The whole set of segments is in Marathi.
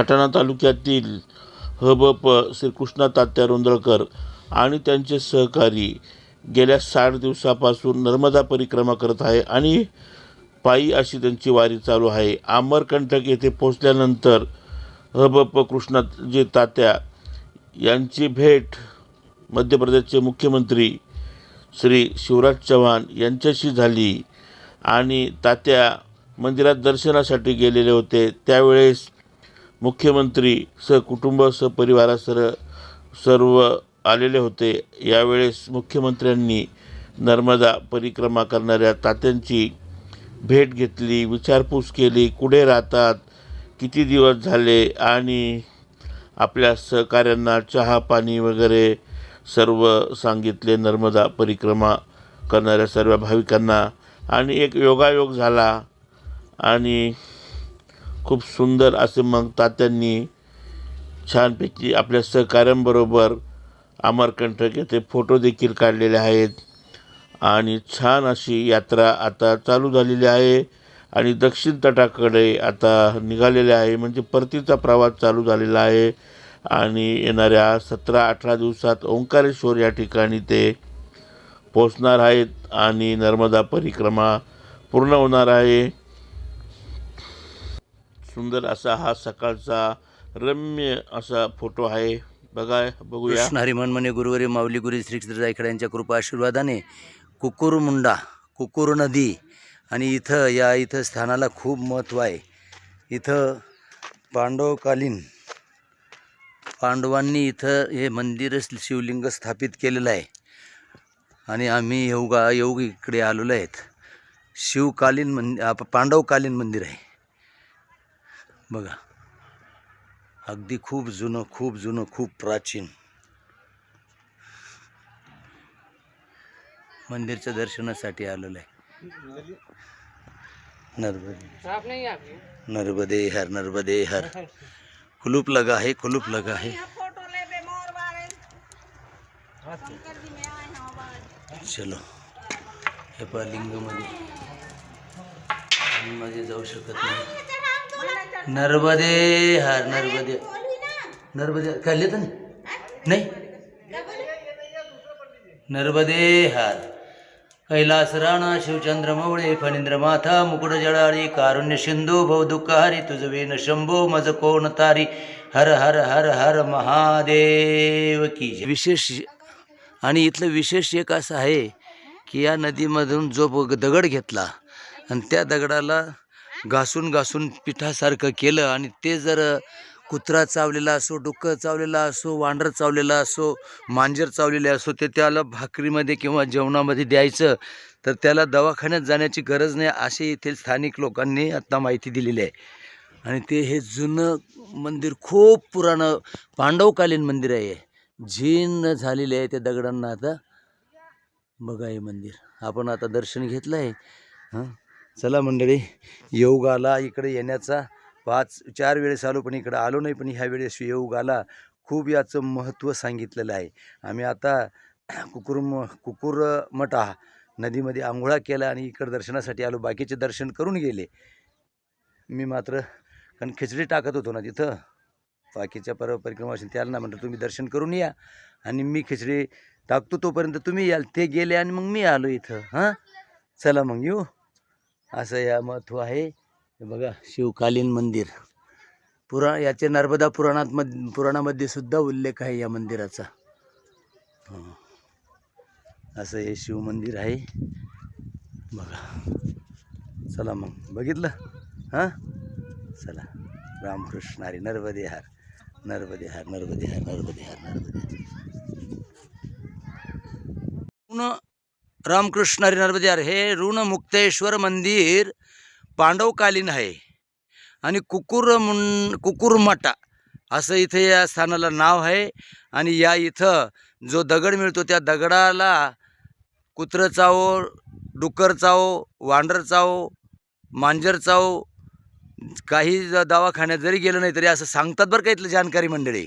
सटाणा तालुक्यातील ह ब श्री कृष्णा तात्या रोंदळकर आणि त्यांचे सहकारी गेल्या साठ दिवसापासून नर्मदा परिक्रमा करत आहे आणि पायी अशी त्यांची वारी चालू आहे. आमरकंटक येथे पोचल्यानंतर ब प कृष्णाजी तात्या यांची भेट मध्य प्रदेशचे मुख्यमंत्री श्री शिवराज चव्हाण यांच्याशी झाली आणि तात्या मंदिरात दर्शनासाठी गेलेले होते. त्यावेळेस मुख्यमंत्री सहकुटुंब सहपरिवारासह सर्व आलेले होते. यावेळेस मुख्यमंत्र्यांनी नर्मदा परिक्रमा करणाऱ्या तात्यांची भेट घेतली विचारपूस केली कुठे राहतात किती दिवस झाले आणि आपल्या सहकाऱ्यांना चहा पाणी वगैरे सर्व सांगितले. नर्मदा परिक्रमा करणाऱ्या सर्व भाविकांना. आणि एक योगायोग झाला आणि खूप सुंदर असे मग तात्यांनी छानपैकी आपल्या सहकाऱ्यांबरोबर अमरकंटक येथे फोटो देखील काढलेले आहेत. आणि छान अशी यात्रा आता चालू झालेली आहे. आणि दक्षिण तटाकडे आता निघालेले आहे. म्हणजे परतीचा प्रवास चालू झालेला आहे. आणि येणाऱ्या सतरा अठरा दिवसात ओंकारेश्वर या ठिकाणी ते पोचणार आहेत. आणि नर्मदा परिक्रमा पूर्ण होणार आहे. सुंदर असा हा सकाळचा रम्य असा फोटो आहे. बघा बघूया. कृष्ण म्हणे गुरुवारी माऊली गुरु श्री क्षेत्र जायकडे यांच्या कृपा आशीर्वादाने कुकुरमुंडा कुकुर नदी आणि इथं या इथं स्थानाला खूप महत्त्व आहे. इथं पांडवकालीन पांडवांनी इथं हे मंदिर शिवलिंग स्थापित केलेलं आहे. आणि आम्ही येऊगा येऊ इकडे आलेलो आहेत. शिवकालीन मंदिर आप पांडवकालीन मंदिर आहे. बघा. अगदी खूप जुनं खूप जुनं खूप प्राचीन. मंदिरच्या दर्शनासाठी आलेलं आहे. नर्मदे. नर्मदे हर नर्मदे हर. कुलूप लगा है कुलूप लगा है. चलो. हे पहा लिंगमध्ये. मध्ये जाऊ शकत नाही. नर्मदे हर नर्मदे. नर्मदे काढले तर नाही. नर्मदे हर. कैलास राणा शिवचंद्र मवळे फणींद्र माथा मुकुट जळाळी कारुण्य सिंधू भव दुःखहारी तुझ वेन शंभो मज कोण तारी. हर हर हर हर महादेव की विशेष आणि इथलं विशेष एक असं आहे की या नदीमधून जो दगड घेतला आणि त्या दगडाला घासून घासून पिठासारखं केलं आणि ते जर कुत्रा चावलेला असो डुक्कर चावलेला असो वांडर चावलेला असो मांजर चावलेले असो ते त्याला भाकरीमध्ये किंवा जेवणामध्ये द्यायचं तर त्याला दवाखान्यात जाण्याची गरज नाही असे येथील स्थानिक लोकांनी आत्ता माहिती दिलेली आहे. आणि ते हे जुनं मंदिर खूप पुराणं पांडवकालीन मंदिर आहे जीर्ण झालेले आहे त्या दगडांना आता. बघा हे मंदिर. आपण आता दर्शन घेतलं आहे हां? चला मंडळी योग आला इकडे येण्याचा. पाच चार वेळेस आलो पण इकडं आलो नाही पण ह्या वेळेस योग आला. खूप याचं महत्त्व सांगितलेलं आहे. आम्ही आता कुकुर कुकुर मठा नदीमध्ये आंघोळा केला आणि इकडं दर्शनासाठी आलो. बाकीचे दर्शन करून गेले. मी मात्र कारण खिचडी टाकत होतो ना तिथं. बाकीच्या पर परिक्रमा असेल त्याला ना म्हटलं तुम्ही दर्शन करून या. आणि मी खिचडी टाकतो तोपर्यंत तुम्ही याल. ते गेले आणि मग मी आलो इथं. हां? चला मग येऊ. असं या महत्त्व आहे. हे बघा शिवकालीन मंदिर. पुरा याचे नर्मदा पुराणात मध पुराणामध्ये सुद्धा उल्लेख आहे या मंदिराचा. असं हे शिवमंदिर आहे. बघा. चला मग. बघितलं? हां? चला. रामकृष्ण हरी नर्मदे हार नर्मदे हार नर्मदे हार नर्मदे हार नर्मदे ऋण रामकृष्ण हरी नर्मदे हे ऋणमुक्तेश्वर मंदिर पांडवकालीन आहे. आणि कुकुर मुन कुकुरमटा असं इथे या स्थानाला नाव आहे. आणि या इथं जो दगड मिळतो त्या दगडाला कुत्रं चावो डुक्कर चावो वांडर चावो मांजर चावो काही दवाखान्यात जरी गेलं नाही तरी असं सांगतात बरं का इथलं जानकारी मंडळी.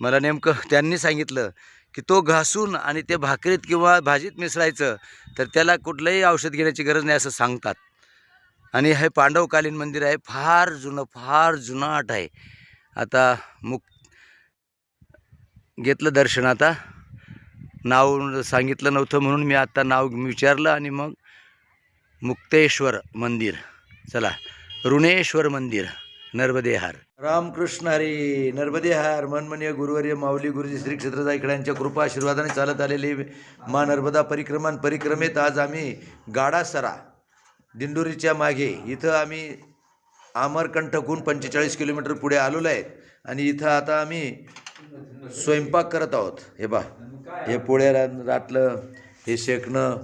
मला नेमकं त्यांनी सांगितलं. की तो घासून आणि ते भाकरीत किंवा भाजीत मिसळायचं तर त्याला कुठलंही औषध घेण्याची गरज नाही असं सांगतात. आणि हे पांडवकालीन मंदिर आहे फार जुनं फार जुनाट आहे. आता मुक घेतलं दर्शन आता. नाव सांगितलं नव्हतं म्हणून मी आता नाव विचारलं आणि मग मुक्तेश्वर मंदिर. चला ऋणेश्वर मंदिर. नर्मदे हार रामकृष्ण हरी नर्मदे हार मनमनीय गुरुवर्य माऊली गुरुजी श्री क्षेत्र जायकड्यांच्या कृपा आशीर्वादाने चालत आलेली मा नर्मदा परिक्रमा आणि परिक्रमेत आज आम्ही गाडासरा दिंडोरीच्या मागे इथं आम्ही अमरकंठकून पंचेचाळीस किलोमीटर पुढे आलेलो आहेत आणि इथं आता आम्ही स्वयंपाक करत आहोत. हे बा हे पोळ्या रा- रातलं हे शेकणं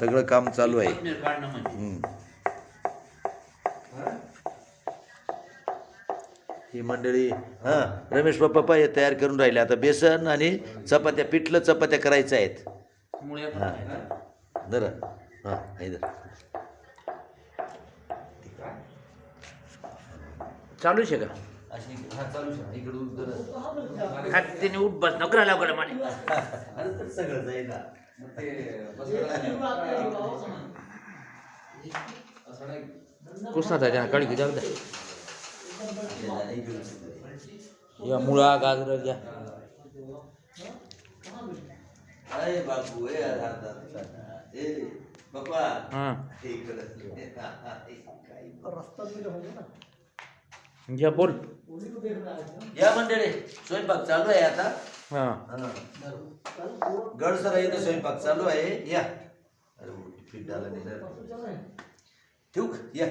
सगळं काम चालू आहे. ही मंडळी हां रमेश पप्पा हे तयार करून राहिले. आता बेसन आणि चपात्या पिठलं चपात्या करायच्या आहेत. हां. जरा हां हे धर. चालू शे का अशी हां चालू शकते इकडे उभं हातीने उठ बस नको राहिला कडे सगळं जाईल ना. कृष्णा त्याच्या कळी की जाऊ द्या. या मुळा गाजर घ्या. अरे बापू हां. घ्या बोल. या मंडळी स्वयंपाक चालू आहे आता. हां. गड सर इथं स्वयंपाक चालू आहे. या. अरे डाला नाही. ठेवू का? या.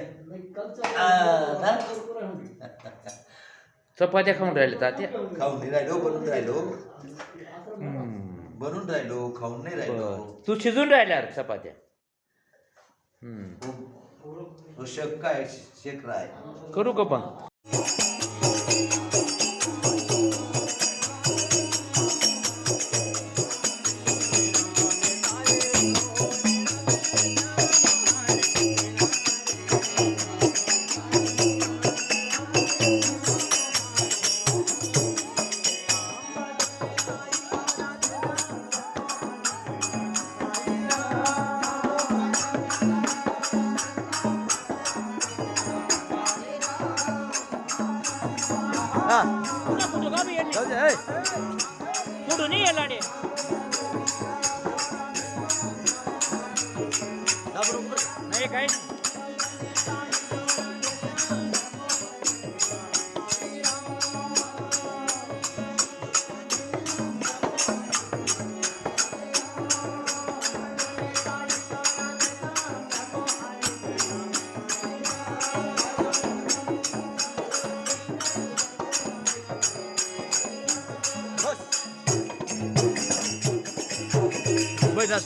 आ? चपात्या खाऊन राहिले तात्या. खाऊन नाही राहिलो बनून राहिलो. बनून राहिलो खाऊन नाही राहिलो. तू शिजून राहिल्या रे चपात्या. हम्म. तो शेक काय? शेक राय. करू का पण? ए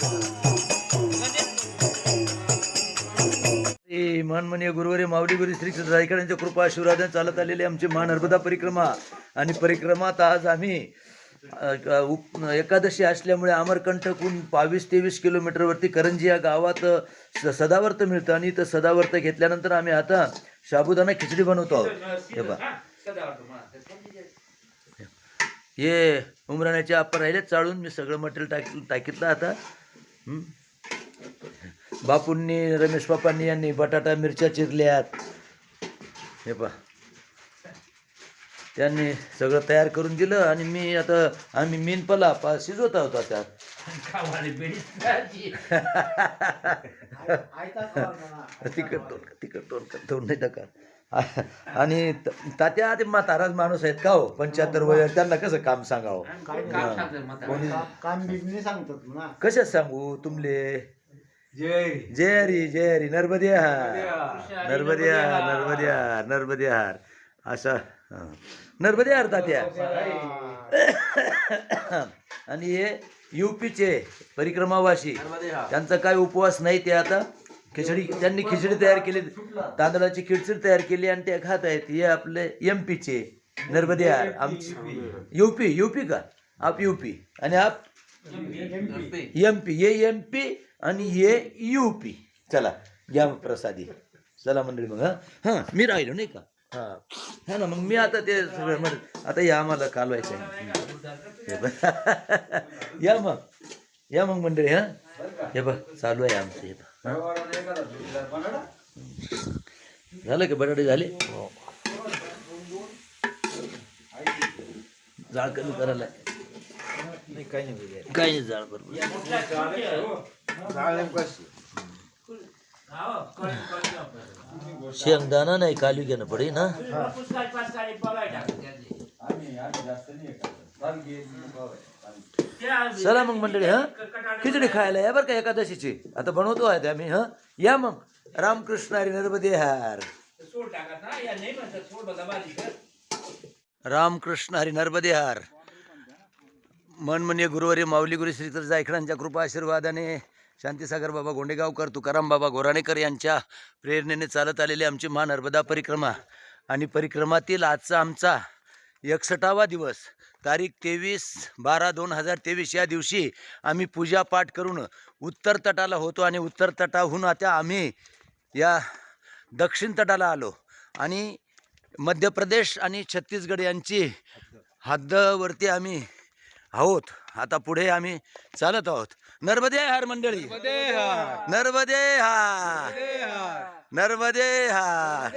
मनमनीय गुरुवारी माऊली गुरु श्री रायकरांच्या कृपा आशीर्वादाने चालत आलेली आमची महानर्मदा परिक्रमा. आणि परिक्रमात आज आम्ही एकादशी असल्यामुळे अमरकंठकून बावीस तेवीस किलोमीटरवरती करंजी या गावात सदावर्त मिळतं. आणि इथं सदावर्त घेतल्यानंतर आम्ही आता साबुदाणा खिचडी बनवतो आहोत. हे बा हे उमराण्याचे आपण राहिले चाळून मी सगळं मटेरियल टाक टाकीतलं आता? बापूंनी रमेश बापांनी यांनी बटाटा मिरच्या चिरल्यात. हे पहा. त्यांनी सगळं तयार करून दिलं आणि मी आता आम्ही मीनपला पा शिजवत आहोत आता. तिकट तोंड तिकट तोंड तोंड नाही टाका आणि तात्या ते म्हाताराच माणूस आहेत का हो? पंच्याहत्तर वय त्यांना कसं काम सांगावं? कोणी काम सांगतात ना कशात सांगू तुमले? जय हरी. जय हरी नर्मदे हार. नर्मदे हार नर्मदे हार नर्मदे हार असा हं. नर्मदे हार तात्या. आणि हे युपीचे परिक्रमावासी त्यांचा काय उपवास नाही ते आता? खिचडी त्यांनी खिचडी तयार केली तांदळाची खिचडी तयार केली आणि ते खात आहेत हे आपले एम पीचे आमची युपी युपी का? आप युपी आणि आप? एम पी ये एम पी आणि ये यू पी चला घ्या मग प्रसादी. चला मंडळी मग हा? हां मी राहिलो नाही का? हां. हा ना मग मी आता ते सगळं मग आता या आम्हाला कालवायचं आहे. या मग. या मग मंडळी हा? हे बघ चालू आहे आमचं हे बघ. झालं का बटाटे झाले? जाळ कमी करायला. काही नाही जाळ बरोबर. शेंगदाणा नाही कालू घेणं पडे ना चला मग मंडळी हा? खिचडी खायला या बरं का एकादशीची. आता बनवतो आहे ते आम्ही हं? या मग. रामकृष्ण हरी नर्मदे हार रामकृष्ण हरी नर्मदे हार मनमने गुरुवारी माऊली गुरु श्री तर जायकडांच्या कृपा आशीर्वादाने शांतीसागर बाबा गोंडेगावकर तुकाराम बाबा गोराणेकर यांच्या प्रेरणेने चालत आलेली आमची महा नर्मदा परिक्रमा. आणि परिक्रमातील आजचा आमचा एकसठावा दिवस तारीख तेवीस बारा दोन हजार तेवीस या दिवशी आम्ही पूजापाठ करून उत्तर तटाला होतो आणि उत्तर तटाहून आता आम्ही या दक्षिण तटाला आलो. आणि मध्य प्रदेश आणि छत्तीसगड यांची हद्दवरती आम्ही आहोत. आता पुढे आम्ही चालत आहोत. नर्मदे हार मंडळी. नर्मदे हार. नर्मदे हार.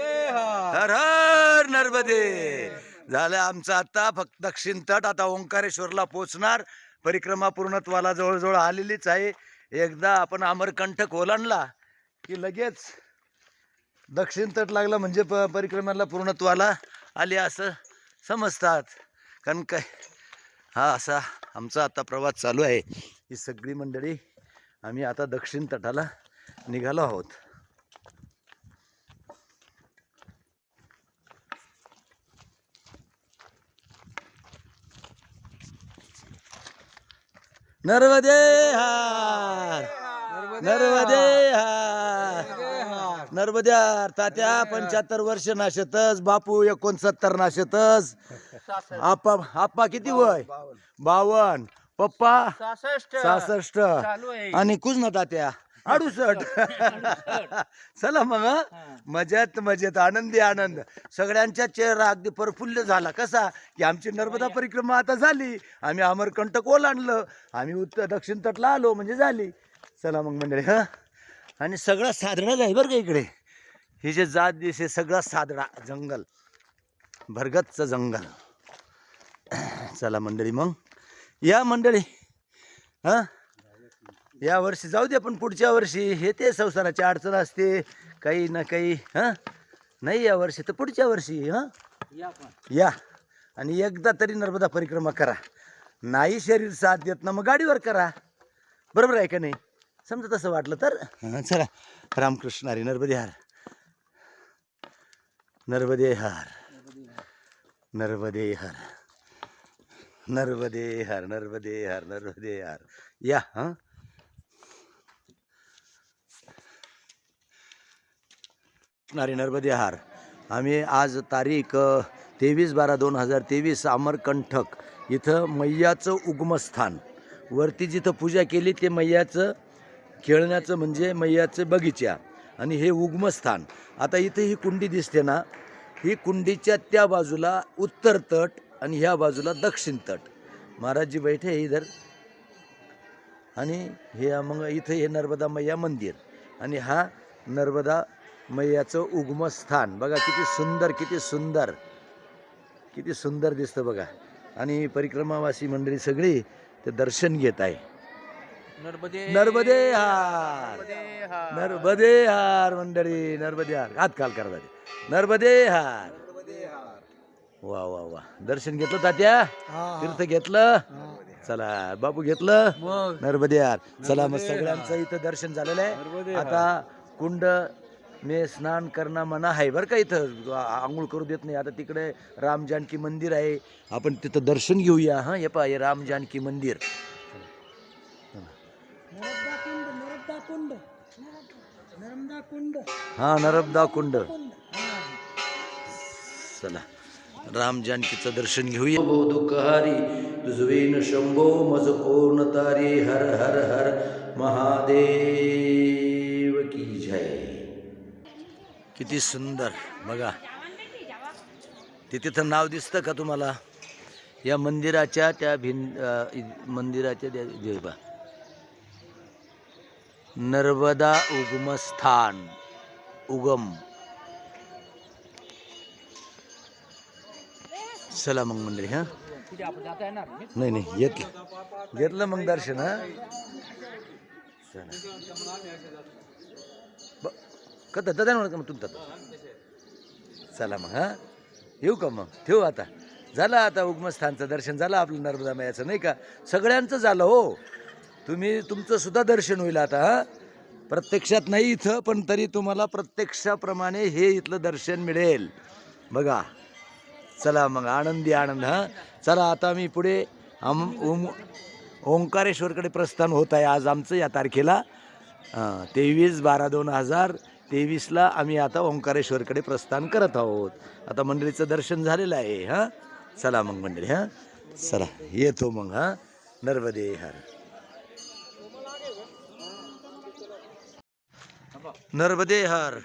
हर हर नर्मदे. झालं आमचं आता फक्त दक्षिण तट आता ओंकारेश्वरला पोचणार परिक्रमा पूर्णत्वाला जवळजवळ आलेलीच आहे. एकदा आपण अमरकंठक ओलांडला की लगेच दक्षिण तट लागला म्हणजे प परिक्रमाला पूर्णत्वाला आली असं समजतात. कारण काय हा असा आमचा आता प्रवास चालू आहे. ही सगळी मंडळी आम्ही आता दक्षिण तटाला निघालो आहोत. नर्मदे हार. नर्मदे हार. नर्मदे हार. तात्या पंच्याहत्तर वर्ष नाशतच. बापू एकोणसत्तर नाशतच. आप्पा आप्पा किती वय? बावन पप्पा? सहासष्ट आणि ना तात्या? अडुसष्ट चला मग हं? मजेत मजेत. आनंदी आनंद. सगळ्यांच्या चेहरा अगदी प्रफुल्ल झाला. कसा? की आमची नर्मदा परिक्रमा आता झाली. आम्ही अमरकंटक ओलांडलं. आम्ही उत्तर दक्षिण तटला आलो. म्हणजे झाली. चला मग मंडळी हा. आणि सगळा साधडाच आहे बरं का इकडे. हे जे जात दिसे सगळा साधडा जंगल. भरगतचं जंगल. चला मंडळी मग. या मंडळी हां. या वर्षी जाऊ दे पण पुढच्या वर्षी. हे ते संसाराची अडचण असते. काही ना काही हां? नाही या वर्षी तर पुढच्या वर्षी हां? या. आणि एकदा तरी नर्मदा परिक्रमा करा. नाही शरीर साथ देत ना मग गाडीवर करा. बरोबर आहे का नाही? समजा तसं वाटलं तर. हां चला. रामकृष्ण हरी नर्मदे हार. नर्मदे हार. नर्मदे हार. नर्मदे हार नर्मदे हार नर्मदे हार. या हां? नारी नर्मदे हार आम्ही आज तारीख तेवीस बारा दोन हजार तेवीस अमरकंठक इथं मैयाचं उगमस्थान. वरती जिथं पूजा केली ते मैयाचं खेळण्याचं म्हणजे मैयाचं बगीचा आणि हे उगमस्थान. आता इथं ही कुंडी दिसते ना ही कुंडीच्या त्या बाजूला उत्तर तट आणि ह्या बाजूला दक्षिण तट. महाराजजी बैठे इधर. आणि हे मग इथं हे नर्मदा मैया मंदिर. आणि हा नर्मदा मैयाचं उगमस्थान बघा किती सुंदर किती सुंदर किती सुंदर दिसतं बघा. आणि परिक्रमावासी मंडळी सगळी ते दर्शन घेत आहे. नर्मदे हार. नर्मदे हार. मंडळी नर्मदे हार. हात काल करा दादा. नर्मदे हार. वा वा वा. दर्शन घेतलं तात्या? तीर्थ घेतलं? चला बापू घेतलं? नर्मदे हार. चला मग सगळ्यांचं इथं दर्शन झालेलं आहे. आता कुंड मे स्नान करणं मना आहे बरं का इथं. आंघोळ करू देत नाही. आता तिकडे राम जानकी मंदिर आहे. आपण तिथं दर्शन घेऊया हां? हे पहा हे राम जानकी मंदिर. हा नर्मदा कुंड. चला राम जानकीचं दर्शन घेऊया. भो दुःखहारी तुझवेन शंभो मज कोण तारे हर हर हर महादेव की जय. किती सुंदर. बघा. ते तिथं नाव दिसतं का तुम्हाला? या मंदिराच्या त्या भिन मंदिराच्या त्या जे नर्मदा उगमस्थान उगम. चला मग मंडळी हां? नाही नाही घेतलं घेतलं मग दर्शन हा? चला. का दादा नाही म्हणत का मग तुमचा चला मग हा? येऊ का मग? ठेवू आता. झालं आता उगमस्थानचं दर्शन झालं आपलं नर्मदा मायाचं नाही का? सगळ्यांचं झालं हो. तुम्ही तुमचं सुद्धा दर्शन होईल आता हा? प्रत्यक्षात नाही इथं पण तरी तुम्हाला प्रत्यक्षाप्रमाणे हे इथलं दर्शन मिळेल. बघा. चला मग आनंदी आनंद हा? चला आता मी पुढे आम ओम ओंकारेश्वरकडे प्रस्थान होत आहे आज आमचं या तारखेला. तेवीस बारा दोन हजार तेवीसला आम्ही आता ओंकारेश्वरकडे प्रस्थान करत आहोत. आता मंडळीचं दर्शन झालेलं आहे हां? चला मग मंडळी हां? चला येतो मग हां? नर्मदे हर. नर्मदे हर.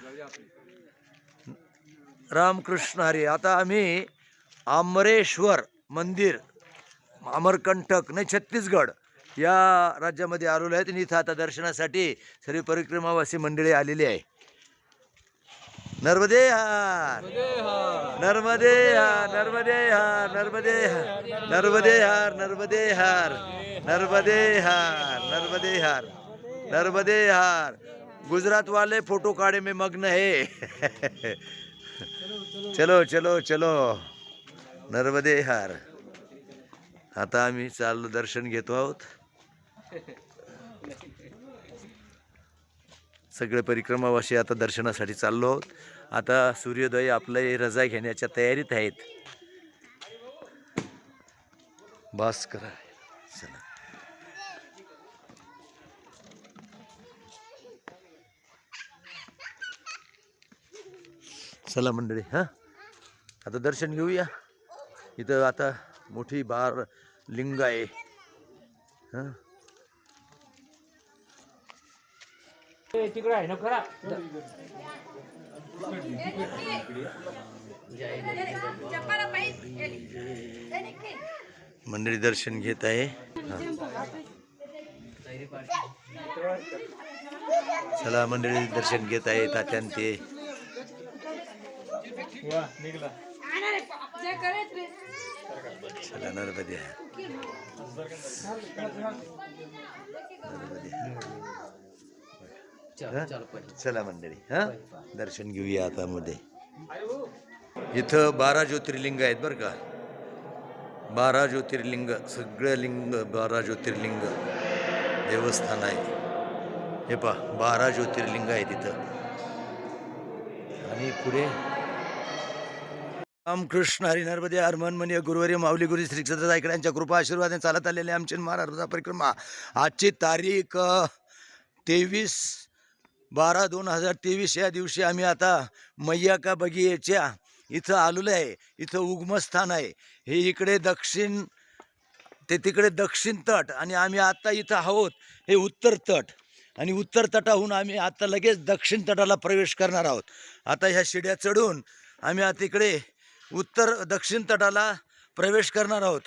रामकृष्ण हरी आता आम्ही आमरेश्वर मंदिर अमरकंटक नाही छत्तीसगड या राज्यामध्ये आलेलो आहेत आणि इथं आता दर्शनासाठी सर्व परिक्रमावासी मंडळी आलेली आहे. नर्मदे हार. नर्मदे हार नर्मदे हार नर्मदे हार. नर्मदे हार नर्मदे हार. नर्मदे हार नर्मदे हार. नर्मदे हार. गुजरात वाले फोटो काढे में मग्न है. चलो चलो चलो. नर्मदे हार. आता आम्ही चाललो दर्शन घेतो आहोत. सगळे परिक्रमावाशी आता दर्शनासाठी चाललो आहोत. आता सूर्योदय आपले रजा घेण्याच्या तयारीत आहेत. बास करा. चला. चला मंडळी हां. आता दर्शन घेऊया. इथं आता मोठी बार लिंग आहे. हां. तिकडे आहे ना खरा मंडळी दर्शन घेत आहे. चला मंडळी दर्शन घेत आहे तात्यान ते. चला नर्मदे नर्मदे. चला मंडळी हा? दर्शन घेऊया आता मध्ये. इथं बारा ज्योतिर्लिंग आहेत बरं का. बारा ज्योतिर्लिंग सगळं लिंग बारा ज्योतिर्लिंग देवस्थान आहे. हे पहा बारा ज्योतिर्लिंग आहेत इथं. आणि पुढे रामकृष्ण हरी नर्मदे हरमन मनी गुरुवारी माऊली गुरु श्री क्षेत्र ऐकड्यांच्या कृपा आशीर्वादाने चालत आलेले आमचे महाराज परिक्रमा. आजची तारीख तेवीस बारा दोन हजार तेवीस या दिवशी आम्ही आता मैयाका बगियेच्या इथं आलेलो आहे. इथं उगमस्थान आहे. हे इकडे दक्षिण ते तिकडे दक्षिण तट आणि आम्ही आत्ता इथं आहोत हे उत्तर तट. आणि उत्तर तटाहून आम्ही आत्ता लगेच दक्षिण तटाला प्रवेश करणार आहोत. आता ह्या शिड्या चढून आम्ही आता इकडे उत्तर दक्षिण तटाला प्रवेश करणार आहोत.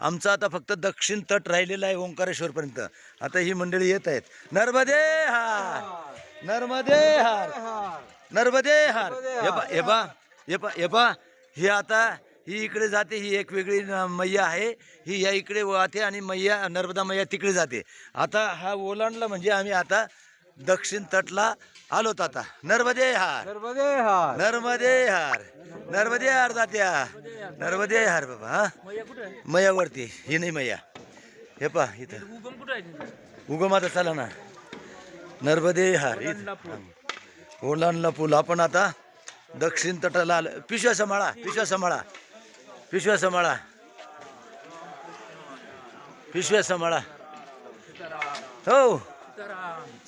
आमचा आता फक्त दक्षिण तट राहिलेला आहे ओंकारेश्वरपर्यंत. आता ही मंडळी येत आहेत. नर्मदे हा नर्मदे हार. नर्मदे हार. हे पा हे पा हे पा हे पा. ही आता ही इकडे जाते ही एक वेगळी मैया आहे. ही या इकडे वाहते आणि मैया नर्मदा मैया तिकडे जाते. आता हा ओलांडला म्हणजे आम्ही आता दक्षिण तटला आलोत आता. नर्मदे हार. नर्मदे हार. नर्मदे हार. नर्मदे हार जात्या. नर्मदे हार बाबा हा. मैयावरती. ही नाही मैया. हे पा इथं. उगम आता चला ना. नर्मदे हार. ओलांडला पूल. आपण आता दक्षिण तटाला आलं. पिशव्या सांभाळा पिशव्या सांभाळा. पिशव्या सांभाळा. पिशव्या सांभाळा. हो.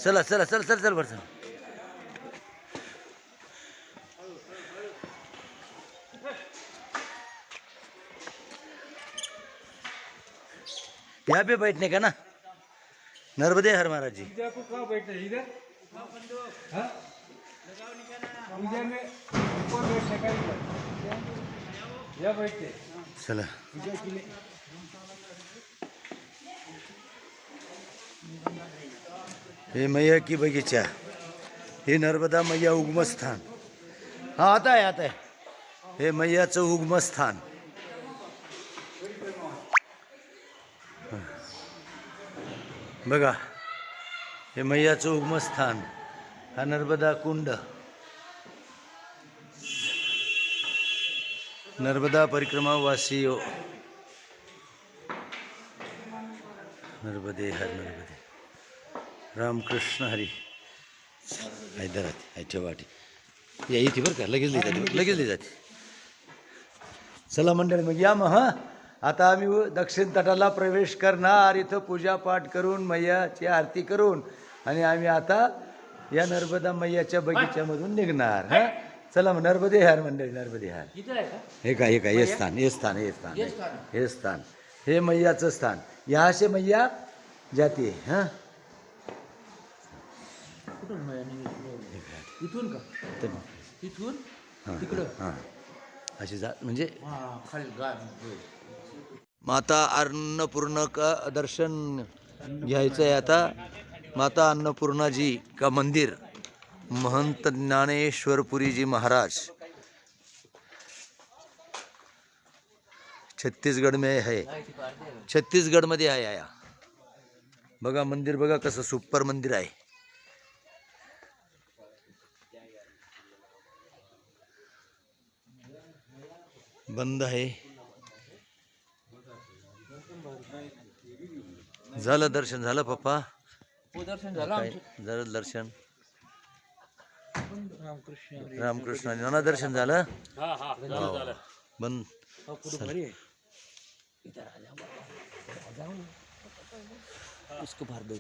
चला चला चला चला चल बरं चला. यहाँ पे बैठने का ना? नर्मदे हर महाराज जी। आपको कहाँ बैठना इधर? हाँ? इधर में ऊपर बैठने का इधर। यहाँ बैठते चला। इधर के लिए हे मैया की बगीचा। हे नर्मदा मैया उगमस्थान। हा आता आहे आता आहे हे मैयाचं उगमस्थान। बघा हे मैयाचं उगमस्थान हा नर्मदा कुंड. नर्मदा परिक्रमा वासियो हो. नर्मदे हर नर्मदे. रामकृष्ण हरी. हैदराबाद आयच्या वाटी. या इथे बरं का लगेच लिही जाते लगेच लिही जाते चला मंडळी मग या मग हां. आता आम्ही दक्षिण तटाला प्रवेश करणार. इथं पूजापाठ करून मैयाची आरती करून आणि आम्ही आता या नर्मदा मैयाच्या बगीच्यामधून निघणार. हा? चला मग नर्मदे हार मंडळी नर्मदे हार हे काय हे काय? हे स्थान हे स्थान हे स्थान. हे स्थान. हे मैयाचं स्थान. यहाँ से मैया जाती है? हाँ इथून का? इथून? तिकडं? हां अशी जा म्हणजे माता अन्नपूर्ण का दर्शन घ्यायचं आहे आता. माता अन्नपूर्णाजी का मंदिर? महंत ज्ञानेश्वरपुरीजी महाराज. छत्तीसगड में है. आहे आया. बघा मंदिर बघा कसं सुपर मंदिर आहे. बंद आहे. झालं दर्शन झालं पप्पा. दर्शन झालं काय? झालं दर्शन. रामकृष्ण रामकृष्ण नाना दर्शन झालं? हो. बंद उसको भर दो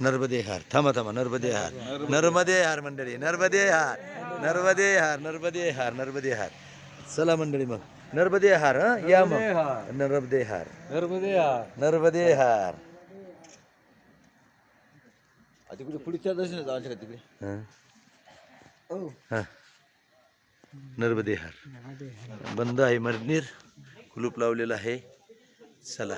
नर्मदे हार थांबा थांबा नर्मदे हार नर्मदे हार मंडळी नर्मदे हार नर्मदे हार नर्मदे हार नर्मदे हार चला मंडळी मग. नर्मदे हार हं? या मग. नर्मदे हार नर्मदे हार नर्मदे हार तिकडे पुढच्या दर्शनात जायचं का तिकडे. हं. हं. नर्मदे हार बंद आहे मंदिर कुलूप लावलेलं आहे. चला.